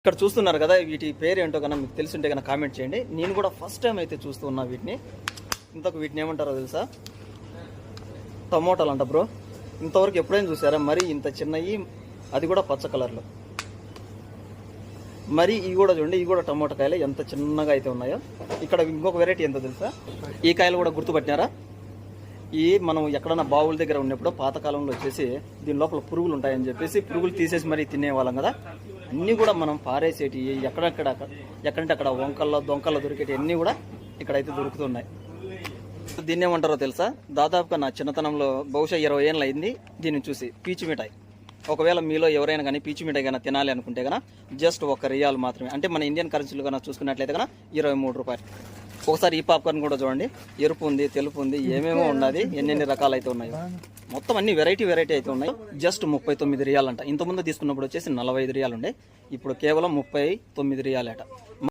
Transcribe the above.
ఇక్కడ చూస్తున్నారు కదా వీటి పేరు ఏంటో కన్నా మీకు తెలిసి ఉంటే కన్నా కామెంట్ చేయండి. నేను కూడా ఫస్ట్ టైం అయితే చూస్తూ ఉన్నా వీటిని. ఇంతకు వీటిని ఏమంటారో తెలుసా? టమోటాలు అంట బ్రో ఇంతవరకు ఎప్పుడైనా చూసారా? మరి ఇంత చిన్నవి అది కూడా పచ్చ కలర్లో. మరి ఇవి కూడా చూడండి ఇవి కూడా టమోటా కాయలు. ఎంత చిన్నగా అయితే ఉన్నాయో. ఇక్కడ ఇంకొక వెరైటీ ఎంతో తెలుసా? ఈ కాయలు కూడా గుర్తుపట్టినారా? ఈ మనం ఎక్కడన్నా బావుల దగ్గర ఉన్నప్పుడు పాతకాలంలో వచ్చేసి దీని లోపల పురుగులు ఉంటాయని చెప్పేసి పురుగులు తీసేసి మరీ తినేవాళ్ళం కదా. అన్నీ కూడా మనం పారేసేటి ఎక్కడెక్కడ ఎక్కడంటే అక్కడ వంకల్లో దొంకల్లో దొరికేటి అన్నీ కూడా ఇక్కడైతే దొరుకుతున్నాయి. దీన్ని ఏమంటారో తెలుసా? దాదాపుగా నా చిన్నతనంలో బహుశా ఇరవై ఏళ్ళు అయింది దీన్ని చూసి పీచు మిఠాయి. ఒకవేళ మీలో ఎవరైనా కానీ పీచు మిఠాయి కన్నా తినాలి అనుకుంటే కన్నా జస్ట్ ఒక రియాల్ మాత్రమే. అంటే మన ఇండియన్ కరెన్సీలు కన్నా చూసుకున్నట్లయితే కన్నా ఇరవై మూడు రూపాయలు. ఒకసారి ఈ పాప్కార్న్ కూడా చూడండి. ఎరుపు ఉంది తెలుపు ఉంది ఏమేమో ఉన్నది ఎన్నెన్ని రకాలు అయితే ఉన్నాయి. మొత్తం అన్ని వెరైటీ వెరైటీ అయితే ఉన్నాయి. జస్ట్ ముప్పై తొమ్మిది రియాలంట. ఇంతకుముందు తీసుకున్నప్పుడు వచ్చేసి నలభై ఐదు రియాలు ఉండే ఇప్పుడు కేవలం ముప్పై తొమ్మిది రియాలట.